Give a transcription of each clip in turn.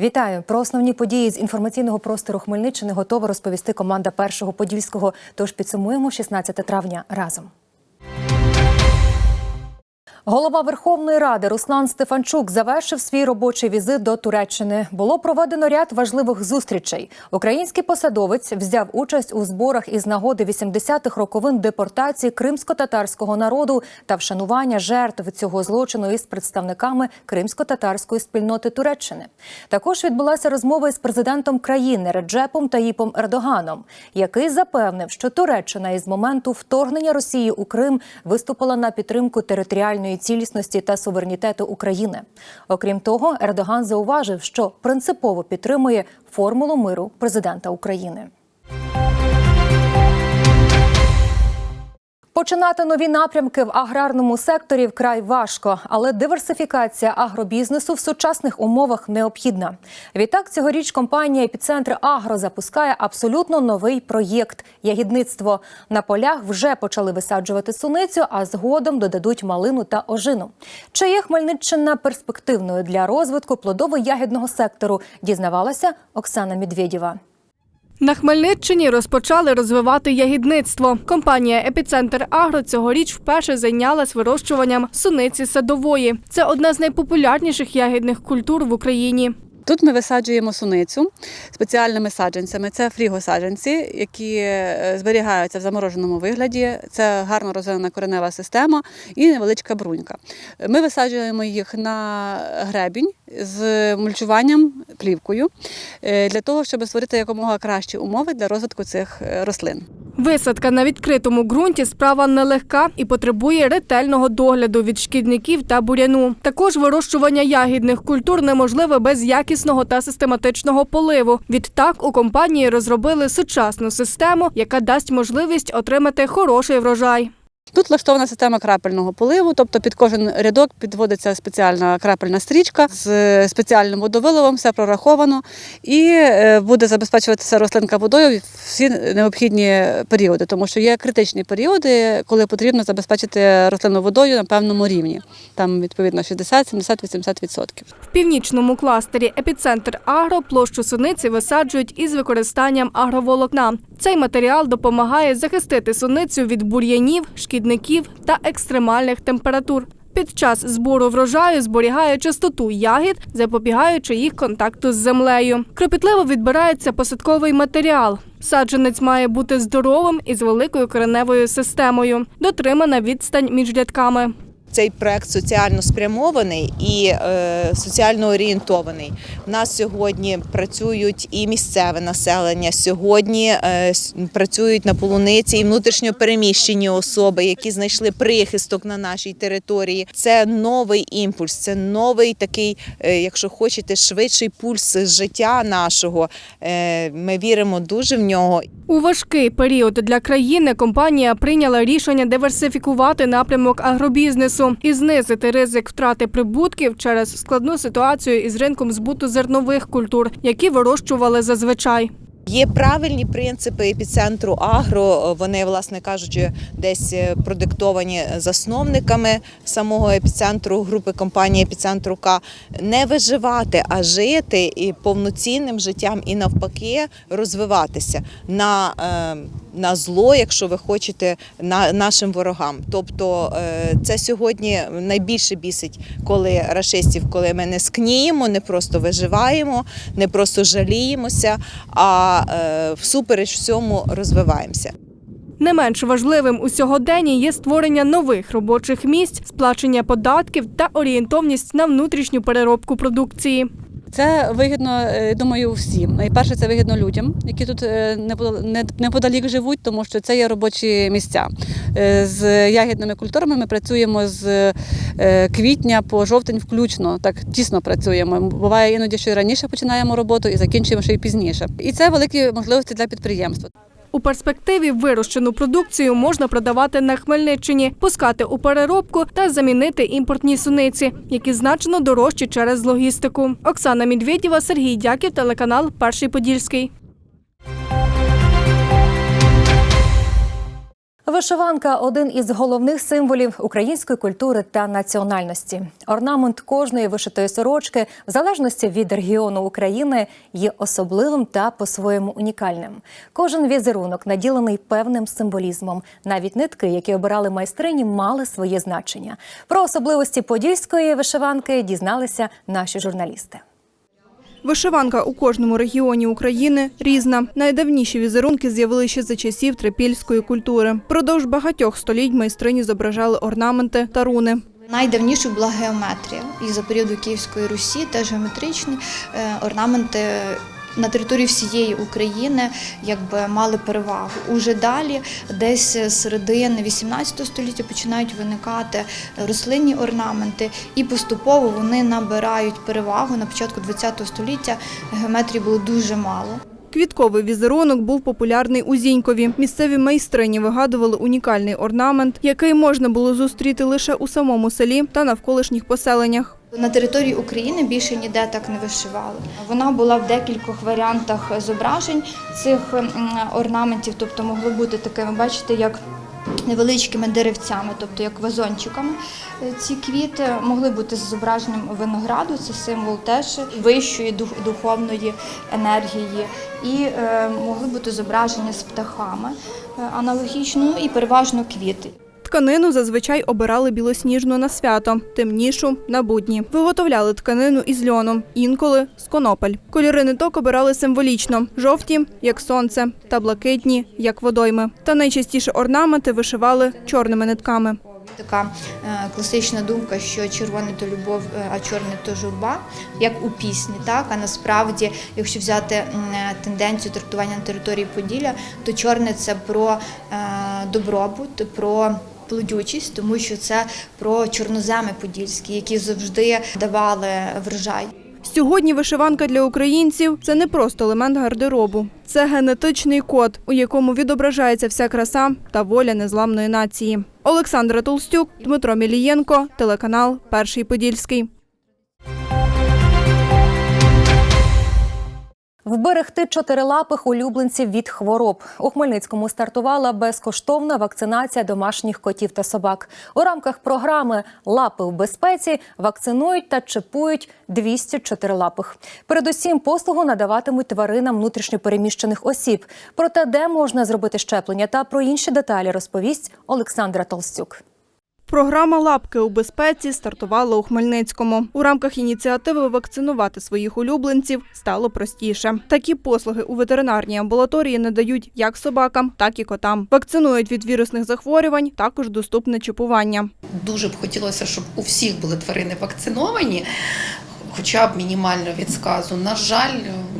Вітаю про основні події з інформаційного простору Хмельниччини готова розповісти команда першого подільського. Тож підсумуємо 16 травня разом. Голова Верховної Ради Руслан Стефанчук завершив свій робочий візит до Туреччини. Було проведено ряд важливих зустрічей. Український посадовець взяв участь у зборах із нагоди 80-х роковин депортації кримсько-татарського народу та вшанування жертв цього злочину із представниками кримсько-татарської спільноти Туреччини. Також відбулася розмова із президентом країни Реджепом Таїпом Ердоганом, який запевнив, що Туреччина із моменту вторгнення Росії у Крим виступила на підтримку територіальної цілісності та суверенітету України. Окрім того, Ердоган зауважив, що принципово підтримує формулу миру президента України. Починати нові напрямки в аграрному секторі вкрай важко, але диверсифікація агробізнесу в сучасних умовах необхідна. Відтак, цьогоріч компанія «Епіцентр Агро запускає абсолютно новий проєкт ягідництво. На полях вже почали висаджувати суницю, а згодом додадуть малину та ожину. Чи є Хмельниччина перспективною для розвитку плодово-ягідного сектору? Дізнавалася Оксана Медведєва. На Хмельниччині розпочали розвивати ягідництво. Компанія Епіцентр Агро цьогоріч вперше зайнялась вирощуванням суниці садової. Це одна з найпопулярніших ягідних культур в Україні. Тут ми висаджуємо суницю спеціальними саджанцями. Це фрігосаджанці, які е, зберігаються в замороженому вигляді. Це гарно розвинена коренева система і невеличка брунька. Ми висаджуємо їх на гребінь з мульчуванням плівкою е, для того, щоб створити якомога кращі умови для розвитку цих е, рослин. Висадка на відкритому ґрунті справа нелегка і потребує ретельного догляду від шкідників та буряну. Також вирощування ягідних культур неможливе без якісного та систематичного поливу. Відтак у компанії розробили сучасну систему, яка дасть можливість отримати хороший врожай. Тут влаштована система крапельного поливу, тобто під кожен рядок підводиться спеціальна крапельна стрічка з спеціальним водовиливом, все прораховано, і е, буде забезпечуватися рослинка водою всі необхідні періоди, тому що є критичні періоди, коли потрібно забезпечити рослину водою на певному рівні. Там відповідно 60, 70, 80 відсотків. В північному кластері епіцентр агро площу суниці висаджують із використанням агроволокна. Цей матеріал допомагає захистити суницю від бур'янів, шкідників та екстремальних температур. Під час збору врожаю зберігає чистоту ягід, запобігаючи їх контакту з землею. Кропітливо відбирається посадковий матеріал. Саджанець має бути здоровим і з великою кореневою системою. Дотримана відстань між рядками. Цей проект соціально спрямований і е, соціально орієнтований. У нас сьогодні працюють і місцеве населення. Сьогодні е, працюють на полуниці і внутрішньо переміщені особи, які знайшли прихисток на нашій території. Це новий імпульс, це новий такий, е, якщо хочете, швидший пульс життя нашого. Ми віримо дуже в нього. У важкий період для країни компанія прийняла рішення диверсифікувати напрямок агробізнесу і знизити ризик втрати прибутків через складну ситуацію із ринком збуту зернових культур, які вирощували зазвичай. Є правильні принципи епіцентру агро. Вони, власне кажучи, десь е, продиктовані засновниками самого епіцентру групи компанії епіцентру К не виживати, а жити і повноцінним життям, і навпаки розвиватися на, е, на зло, якщо ви хочете, на нашим ворогам. Тобто е, це сьогодні найбільше бісить, коли рашистів, коли ми не скніємо, не просто виживаємо, не просто жаліємося, а е, всупереч всьому розвиваємося. Не менш важливим у сьогоденні є створення нових робочих місць, сплачення податків та орієнтовність на внутрішню переробку продукції. Це вигідно, е, думаю, всім. Найперше, це вигідно людям, які тут е, непо- неподалік живуть, тому що це є робочі місця. Е, З ягідними культурами ми працюємо з квітня по жовтень включно. Так тісно працюємо. Буває іноді, що і раніше починаємо роботу і закінчуємо ще й пізніше. І це великі можливості для підприємства. У перспективі вирощену продукцію можна продавати на Хмельниччині, пускати у переробку та замінити імпортні суниці, які значно дорожчі через логістику. Оксана Медведєва, Сергій Дяків, телеканал Перший Подільський. Вишиванка один із головних символів української культури та національності. Орнамент кожної вишитої сорочки, в залежності від регіону України, є особливим та по-своєму унікальним. Кожен візерунок наділений певним символізмом. Навіть нитки, які обирали майстрині, мали своє значення. Про особливості подільської вишиванки дізналися наші журналісти. Вишиванка у кожному регіоні України різна. Найдавніші візерунки з'явилися за часів трипільської культури. Продовж багатьох століть майстрині зображали орнаменти та руни. Найдавнішою була геометрія. І за періоду Київської Русі теж геометричні е, орнаменти на території всієї України якби мали перевагу. Уже далі, десь з середини 18 століття, починають виникати рослинні орнаменти, і поступово вони набирають перевагу. На початку 20 століття геометрії було дуже мало. Квітковий візерунок був популярний у Зінькові. Місцеві майстрині вигадували унікальний орнамент, який можна було зустріти лише у самому селі та навколишніх поселеннях. На території України більше ніде так не вишивали. Вона була в декількох варіантах зображень цих орнаментів, тобто могло бути такими, бачите, як невеличкими деревцями, тобто як вазончиками. Е, Ці квіти могли бути з зображенням винограду, це символ теж вищої духовної енергії, і е, могли бути зображення з птахами е, аналогічно, і переважно квіти. Тканину зазвичай обирали білосніжну на свято, темнішу на будні. Виготовляли тканину із льону, інколи з конопель. Кольори ниток обирали символічно: жовті, як сонце, та блакитні, як водойми. Та найчастіше орнаменти вишивали чорними нитками. Така е, класична думка, що червоне то любов, е, а чорне то журба, як у пісні. Так а насправді, якщо взяти е, тенденцію трактування на території Поділля, то чорне це про добробут, про плодючість, тому що це про чорноземи подільські, які завжди давали врожай. Сьогодні вишиванка для українців це не просто елемент гардеробу, це генетичний код, у якому відображається вся краса та воля незламної нації. Олександра Толстюк, Дмитро Мілієнко, телеканал Перший Подільський. Вберегти чотирилапих улюбленців від хвороб. У Хмельницькому стартувала безкоштовна вакцинація домашніх котів та собак. У рамках програми Лапи в безпеці вакцинують та чипують 200 чотирилапих. Передусім послугу надаватимуть тваринам внутрішньопереміщених осіб. Про те, де можна зробити щеплення та про інші деталі розповість Олександра Толстюк. Програма Лапки у безпеці стартувала у Хмельницькому. У рамках ініціативи вакцинувати своїх улюбленців стало простіше. Такі послуги у ветеринарній амбулаторії надають як собакам, так і котам. Вакцинують від вірусних захворювань, також доступне чіпування. Дуже б хотілося, щоб у всіх були тварини вакциновані, хоча б мінімально від сказу. На жаль,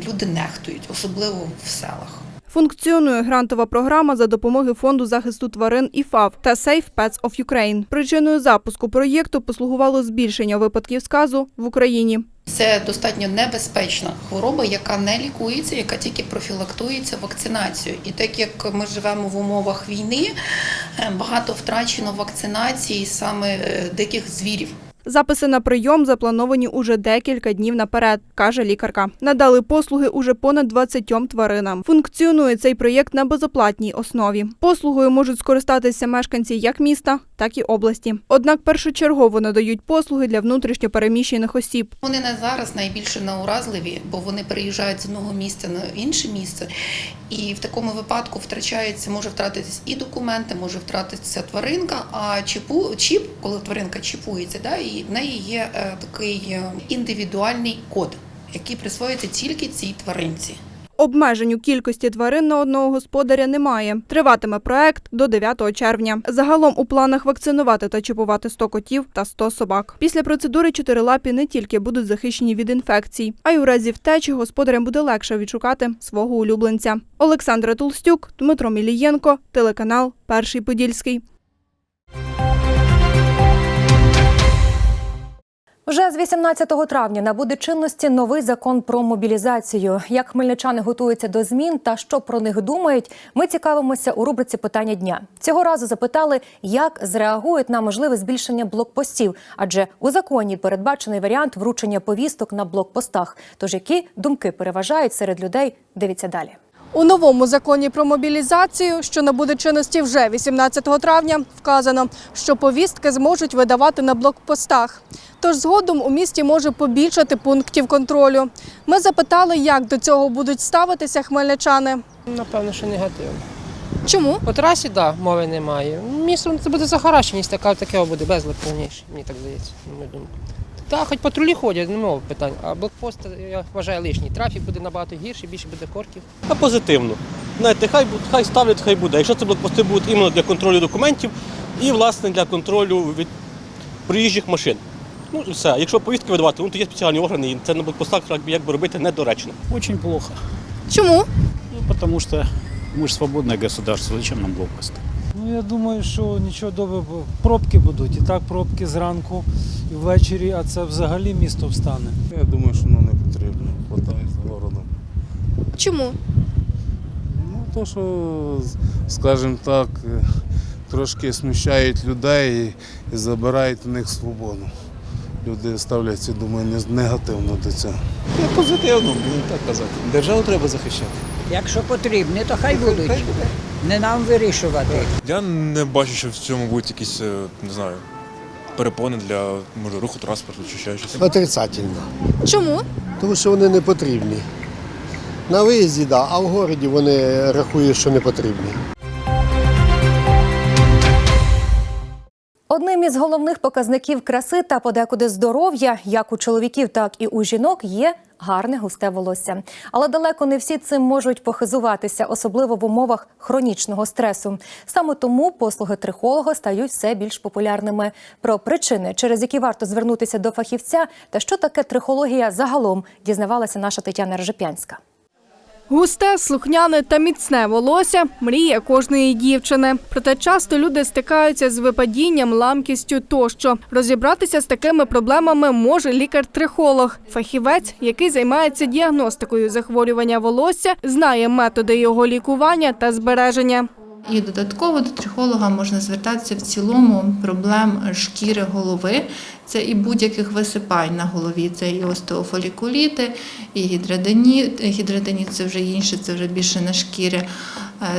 люди нехтують, особливо в селах. Функціонує грантова програма за допомоги фонду захисту тварин ІФАВ та Safe Pets of Ukraine. Причиною запуску проєкту послугувало збільшення випадків сказу в Україні. Це достатньо небезпечна хвороба, яка не лікується, яка тільки профілактується вакцинацією. І так як ми живемо в умовах війни, е, багато втрачено вакцинації саме е, диких звірів. Записи на прийом заплановані уже декілька днів наперед, каже лікарка. Надали послуги уже понад 20 тваринам. Функціонує цей проєкт на безоплатній основі. Послугою можуть скористатися мешканці як міста, так і області. Однак першочергово надають послуги для внутрішньопереміщених осіб. Вони на зараз найбільше науразливі, бо вони переїжджають з одного місця на інше місце, і в такому випадку втрачається, може втратитись і документи, може втратитися тваринка. А чіпу чіп, коли тваринка чіпується, да, і в неї є е, такий е, індивідуальний код, який присвоюється тільки цій тваринці. Обмежень у кількості тварин на одного господаря немає. Триватиме проект до 9 червня. Загалом у планах вакцинувати та чіпувати 100 котів та 100 собак. Після процедури чотирилапі не тільки будуть захищені від інфекцій, а й у разі втечі господарям буде легше відшукати свого улюбленця. Олександра Толстюк, Дмитро Мілієнко, телеканал Перший Подільський. Вже з 18 травня набуде чинності новий закон про мобілізацію. Як хмельничани готуються до змін та що про них думають, ми цікавимося у рубриці питання дня. Цього разу запитали, як зреагують на можливе збільшення блокпостів, адже у законі передбачений варіант вручення повісток на блокпостах. Тож які думки переважають серед людей? Дивіться далі. У новому законі про мобілізацію, що набуде чинності вже 18 травня, вказано, що повістки зможуть видавати на блокпостах. Тож згодом у місті може побільшати пунктів контролю. Ми запитали, як до цього будуть ставитися хмельничани. Напевно, що негативно. Чому? По трасі, так, да, мови немає. Містом це буде захаращеність, така таке буде безлад повніший, мені так здається, на мою думку. Так, хоч патрулі ходять, немає питань. А блокпост, я вважаю, лишній. Трафік буде набагато гірший, більше буде корків. А позитивно. Знаєте, хай, хай ставлять, хай буде. Якщо це блокпости будуть іменно для контролю документів і, власне, для контролю від приїжджих машин. Ну і все. Якщо повістки видавати, ну то є спеціальні органи, і це на блокпостах якби, якби робити недоречно. Очень плохо. Чому? Ну, потому что мы же свободное государство, зачем нам блокпост? Ну я думаю, що нічого добре, бо пробки будуть. І так пробки зранку і ввечері, а це взагалі місто встане. Я думаю, що воно не потрібно. Хватає за городом. Чому? Ну, то, що, скажімо так, е, трошки смущають людей і, і забирають у них свободу. Люди ставляться, думаю, не- негативно до цього. Я позитивно, будемо так казати. Державу треба захищати. Якщо потрібні, то хай будуть. Не нам вирішувати. Я не бачу, що в цьому будуть якісь, е, не знаю, перепони для може, руху транспорту чи ще щось. Отрицательно. Чому? Тому що вони не потрібні. На виїзді, так, да, а в городі вони рахують, що не потрібні. Одним із головних показників краси та подекуди здоров'я, як у чоловіків, так і у жінок, є гарне густе волосся. Але далеко не всі цим можуть похизуватися, особливо в умовах хронічного стресу. Саме тому послуги трихолога стають все більш популярними. Про причини, через які варто звернутися до фахівця, та що таке трихологія загалом, дізнавалася наша Тетяна Ржепянська. Густе, слухняне та міцне волосся мрія кожної дівчини. Проте часто люди стикаються з випадінням, ламкістю тощо. Розібратися з такими проблемами може лікар-трихолог, фахівець, який займається діагностикою захворювання волосся, знає методи його лікування та збереження. І додатково до трихолога можна звертатися в цілому проблем шкіри голови. Це і будь-яких висипань на голові. Це і остеофолікуліти, і гідраденіт. Гідраденіт – це вже інше, це вже більше на шкірі.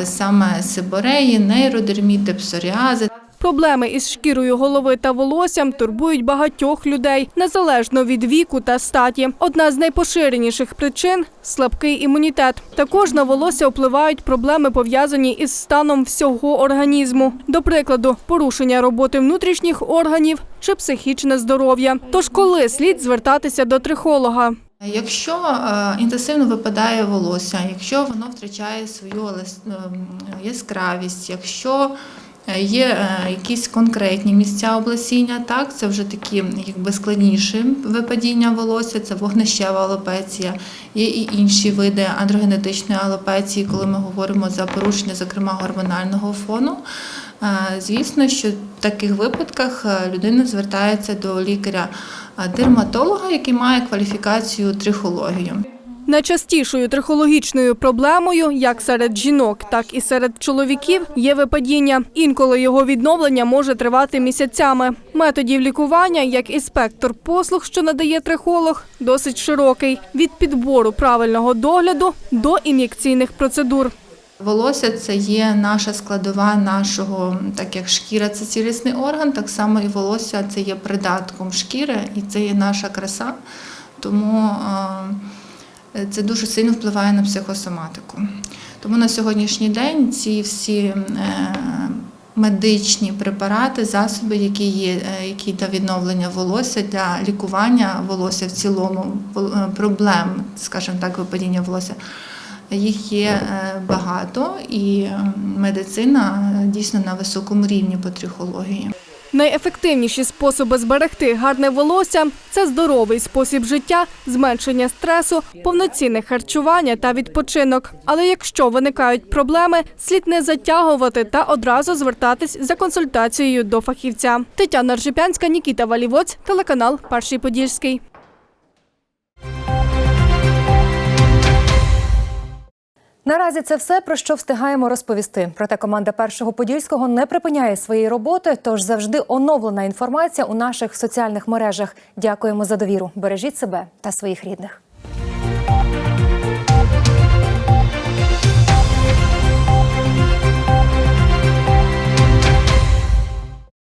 Е, Саме сибореї, нейродерміти, псоріази. Проблеми із шкірою голови та волоссям турбують багатьох людей, незалежно від віку та статі. Одна з найпоширеніших причин слабкий імунітет. Також на волосся впливають проблеми, пов'язані із станом всього організму. До прикладу, порушення роботи внутрішніх органів чи психічне здоров'я. Тож, коли слід звертатися до трихолога? Якщо е, інтенсивно випадає волосся, якщо воно втрачає свою ем, яскравість, якщо є е, якісь конкретні місця облесіння, так це вже такі якби складніші випадіння волосся, це вогнищева алопеція, є і інші види андрогенетичної алопеції, коли ми говоримо за порушення, зокрема гормонального фону. Е, Звісно, що в таких випадках е, людина звертається до лікаря-дерматолога, який має кваліфікацію трихологію. Найчастішою трихологічною проблемою, як серед жінок, так і серед чоловіків, є випадіння. Інколи його відновлення може тривати місяцями. Методів лікування, як і спектр послуг, що надає трихолог, досить широкий від підбору правильного догляду до ін'єкційних процедур. Волосся це є наша складова нашого, так як шкіра це цілісний орган, так само і волосся це є придатком шкіри, і це є наша краса. Тому е, це дуже сильно впливає на психосоматику. Тому на сьогоднішній день ці всі е, медичні препарати, засоби, які є, е, які для відновлення волосся, для лікування волосся в цілому, е, проблем, скажімо так, випадіння волосся. Їх є е, багато, і е, медицина е, дійсно на високому рівні по трихології. Найефективніші способи зберегти гарне волосся це здоровий спосіб життя, зменшення стресу, повноцінне харчування та відпочинок. Але якщо виникають проблеми, слід не затягувати та одразу звертатись за консультацією до фахівця. Тетяна Ржепянська, Нікіта Валівоць, телеканал Перший Подільський. Наразі це все про що встигаємо розповісти. Проте команда першого подільського не припиняє своєї роботи, тож завжди оновлена інформація у наших соціальних мережах. Дякуємо за довіру. Бережіть себе та своїх рідних.